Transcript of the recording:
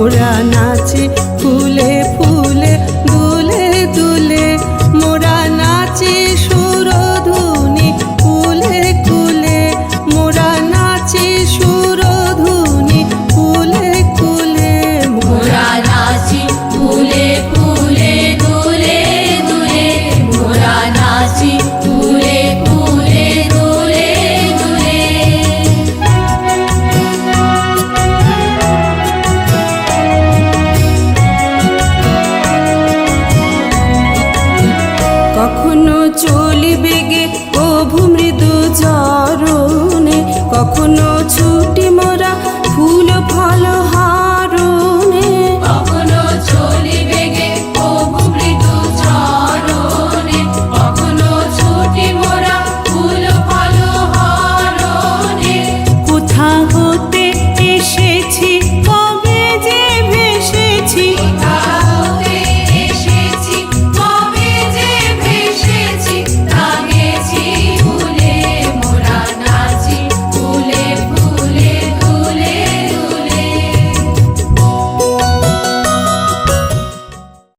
মোরা ফুলে ফুলে দুলে দুলে মোরা নাচে সু চলি বেগে ও ভূমৃদু জল।